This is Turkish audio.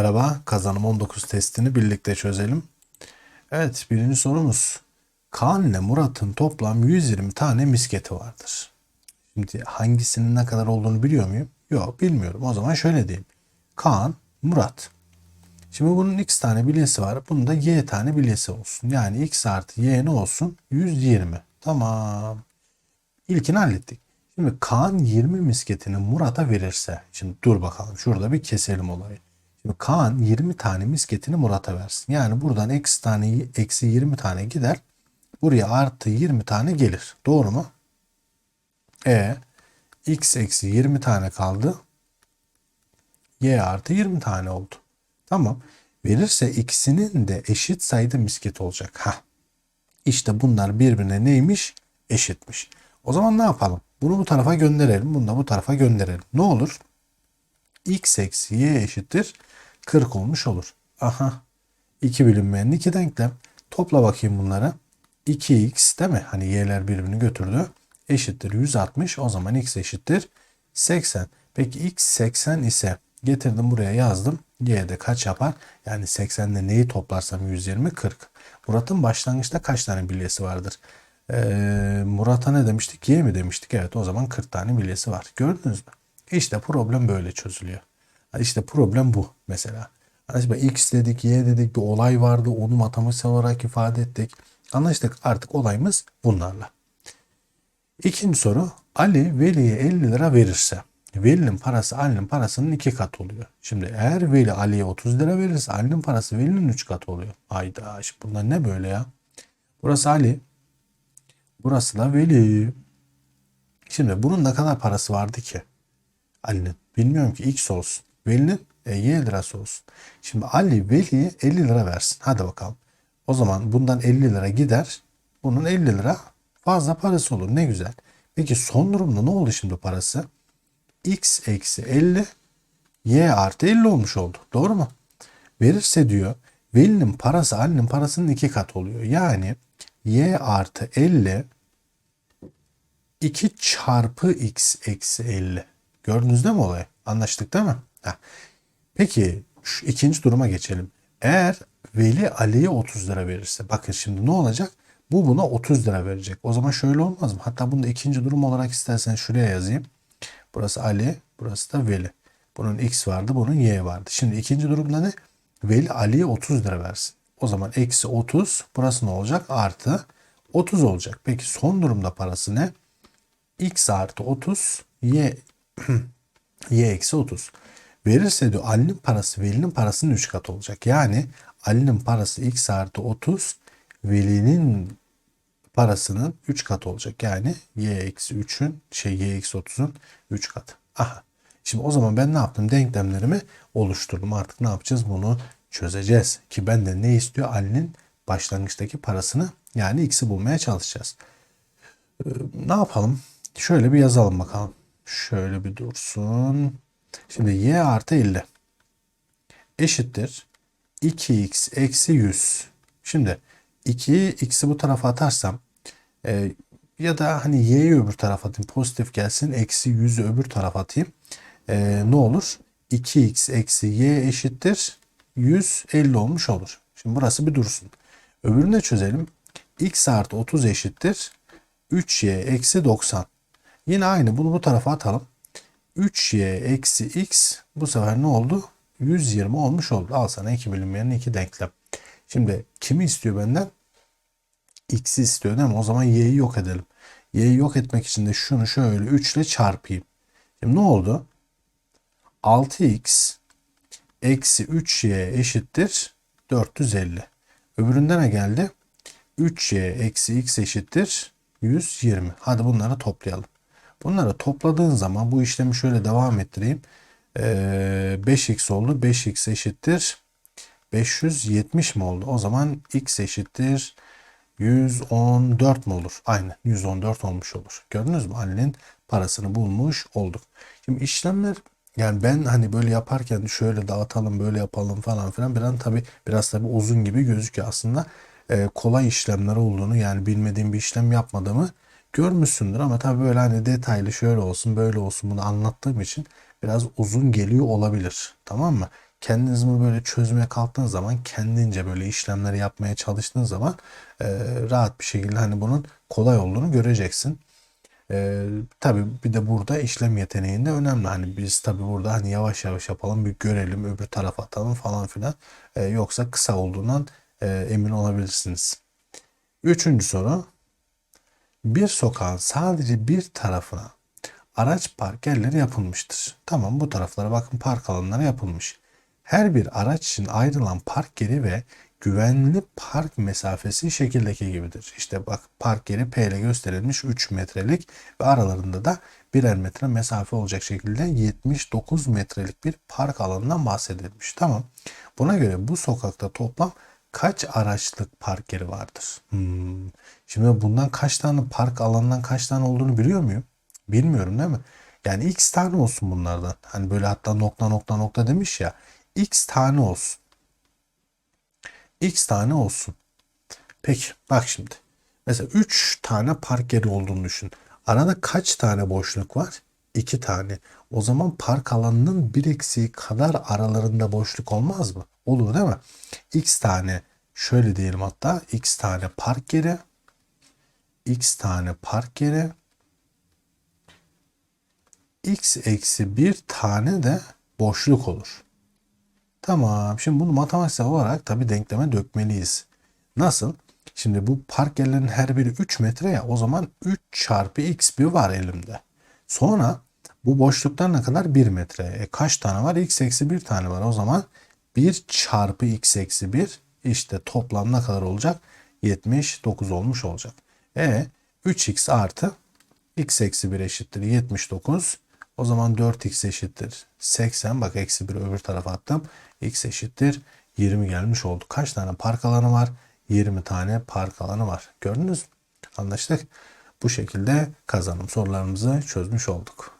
Merhaba, kazanım 19 testini birlikte çözelim. Evet, birinci sorumuz. Kaan ile Murat'ın toplam 120 tane misketi vardır. Şimdi hangisinin ne kadar olduğunu biliyor muyum? Yok, bilmiyorum. O zaman şöyle diyeyim. Kaan, Murat. Şimdi bunun x tane bilyesi var. Bunun da y tane bilyesi olsun. Yani x artı y ne olsun? 120. Tamam. İlkini hallettik. Şimdi Kaan 20 misketini Murat'a verirse. Şimdi dur bakalım. Şurada bir keselim olayı. Şimdi Kaan 20 tane misketini Murat'a versin. Yani buradan eksi tane eksi 20 tane gider. Buraya artı 20 tane gelir. Doğru mu? E x eksi 20 tane kaldı. Y artı 20 tane oldu. Tamam. Verirse ikisinin de eşit sayıda misket olacak. Ha. İşte bunlar birbirine neymiş? Eşitmiş. O zaman ne yapalım? Bunu bu tarafa gönderelim. Bunu da bu tarafa gönderelim. Ne olur? X eksi y eşittir 40 olmuş olur. Aha. 2 bilinmeyen iki denklem. Topla bakayım bunları. 2x değil mi? Hani y'ler birbirini götürdü. Eşittir 160. O zaman x eşittir 80. Peki x 80 ise getirdim buraya yazdım. Y de kaç yapar? Yani 80'de neyi toplarsam 120 40. Murat'ın başlangıçta kaç tane bilyesi vardır? Ee, Murat'a ne demiştik? Y mi demiştik? Evet o zaman 40 tane bilyesi var. Gördünüz mü? İşte problem böyle çözülüyor. İşte problem bu mesela. Hani X dedik, Y dedik, bir olay vardı. Onu matematiksel olarak ifade ettik. Anlaştık artık olayımız bunlarla. İkinci soru. Ali Veli'ye 50 lira verirse Veli'nin parası Ali'nin parasının iki katı oluyor. Şimdi eğer Veli Ali'ye 30 lira verirse Ali'nin parası Veli'nin 3 katı oluyor. Hayda şimdi bunlar ne böyle ya? Burası Ali. Burası da Veli. Şimdi bunun ne kadar parası vardı ki? Ali'nin. Bilmiyorum ki X olsun. Veli'nin e, Y lirası olsun. Şimdi Ali Veli'ye 50 lira versin. Hadi bakalım. O zaman bundan 50 lira gider. Bunun 50 lira fazla parası olur. Ne güzel. Peki son durumda ne oldu şimdi parası? X eksi 50 Y artı 50 olmuş oldu. Doğru mu? Verirse diyor Veli'nin parası Ali'nin parasının iki katı oluyor. Yani Y artı 50 2 çarpı X eksi 50. Gördünüz değil mi olayı? Anlaştık değil mi? Heh. Peki şu ikinci duruma geçelim. Eğer Veli Ali'ye 30 lira verirse bakın şimdi ne olacak? Bu buna 30 lira verecek. O zaman şöyle olmaz mı? Hatta bunu da ikinci durum olarak istersen şuraya yazayım. Burası Ali, burası da Veli. Bunun X vardı, bunun Y vardı. Şimdi ikinci durumda ne? Veli Ali'ye 30 lira versin. O zaman eksi 30, burası ne olacak? Artı 30 olacak. Peki son durumda parası ne? X artı 30, Y y eksi 30. Verirse diyor Ali'nin parası Veli'nin parasının 3 katı olacak. Yani Ali'nin parası x artı 30 Veli'nin parasının 3 katı olacak. Yani y eksi 3'ün şey y eksi 30'un 3 katı. Aha. Şimdi o zaman ben ne yaptım? Denklemlerimi oluşturdum. Artık ne yapacağız? Bunu çözeceğiz. Ki benden ne istiyor? Ali'nin başlangıçtaki parasını yani x'i bulmaya çalışacağız. Ee, ne yapalım? Şöyle bir yazalım bakalım. Şöyle bir dursun. Şimdi y artı 50 eşittir 2x eksi 100. Şimdi 2'yi x'i bu tarafa atarsam e, ya da hani y'yi öbür tarafa atayım pozitif gelsin eksi 100'ü öbür tarafa atayım. E, ne olur? 2x eksi y eşittir 150 olmuş olur. Şimdi burası bir dursun. Öbürünü de çözelim. x artı 30 eşittir 3y eksi 90. Yine aynı bunu bu tarafa atalım. 3y eksi x bu sefer ne oldu? 120 olmuş oldu. Al sana iki bilinmeyen iki denklem. Şimdi kimi istiyor benden? X'i istiyor değil mi? O zaman y'yi yok edelim. Y'yi yok etmek için de şunu şöyle 3 ile çarpayım. Şimdi ne oldu? 6x eksi 3y eşittir 450. Öbüründe ne geldi? 3y eksi x eşittir 120. Hadi bunları toplayalım. Bunları topladığın zaman bu işlemi şöyle devam ettireyim. Ee, 5x oldu. 5x eşittir 570 mi oldu? O zaman x eşittir 114 mu olur? Aynen 114 olmuş olur. Gördünüz mü? Ali'nin parasını bulmuş olduk. Şimdi işlemler yani ben hani böyle yaparken şöyle dağıtalım böyle yapalım falan filan biraz tabi biraz tabi uzun gibi gözüküyor aslında e, kolay işlemler olduğunu yani bilmediğim bir işlem yapmadığımı görmüşsündür ama tabii böyle hani detaylı şöyle olsun böyle olsun bunu anlattığım için biraz uzun geliyor olabilir. Tamam mı? kendiniz bunu böyle çözmeye kalktığınız zaman kendince böyle işlemleri yapmaya çalıştığın zaman e, rahat bir şekilde hani bunun kolay olduğunu göreceksin. Ee, tabii bir de burada işlem yeteneğinde önemli. Hani biz tabii burada hani yavaş yavaş yapalım bir görelim öbür tarafa atalım falan filan. Ee, yoksa kısa olduğundan e, emin olabilirsiniz. Üçüncü soru. Bir sokağın sadece bir tarafına araç park yerleri yapılmıştır. Tamam bu taraflara bakın park alanları yapılmış. Her bir araç için ayrılan park yeri ve güvenli park mesafesi şekildeki gibidir. İşte bak park yeri P ile gösterilmiş 3 metrelik ve aralarında da birer metre mesafe olacak şekilde 79 metrelik bir park alanından bahsedilmiş. Tamam. Buna göre bu sokakta toplam kaç araçlık park yeri vardır? Hmm. Şimdi bundan kaç tane park alanından kaç tane olduğunu biliyor muyum? Bilmiyorum değil mi? Yani x tane olsun bunlardan. Hani böyle hatta nokta nokta nokta demiş ya. x tane olsun. x tane olsun. Peki bak şimdi. Mesela 3 tane park yeri olduğunu düşün. Arada kaç tane boşluk var? 2 tane. O zaman park alanının bir eksiği kadar aralarında boşluk olmaz mı? Olur değil mi? X tane şöyle diyelim hatta x tane park yeri x tane park yeri x eksi bir tane de boşluk olur. Tamam. Şimdi bunu matematiksel olarak tabi denkleme dökmeliyiz. Nasıl? Şimdi bu park yerlerinin her biri 3 metre ya o zaman 3 çarpı x bir var elimde. Sonra bu boşluklar ne kadar? 1 metre. E kaç tane var? x eksi 1 tane var. O zaman 1 çarpı x eksi 1 işte toplam ne kadar olacak? 79 olmuş olacak. E 3x artı x eksi 1 eşittir 79. O zaman 4x eşittir 80. Bak eksi 1 öbür tarafa attım. x eşittir 20 gelmiş oldu. Kaç tane park alanı var? 20 tane park alanı var. Gördünüz mü? Anlaştık. Bu şekilde kazanım sorularımızı çözmüş olduk.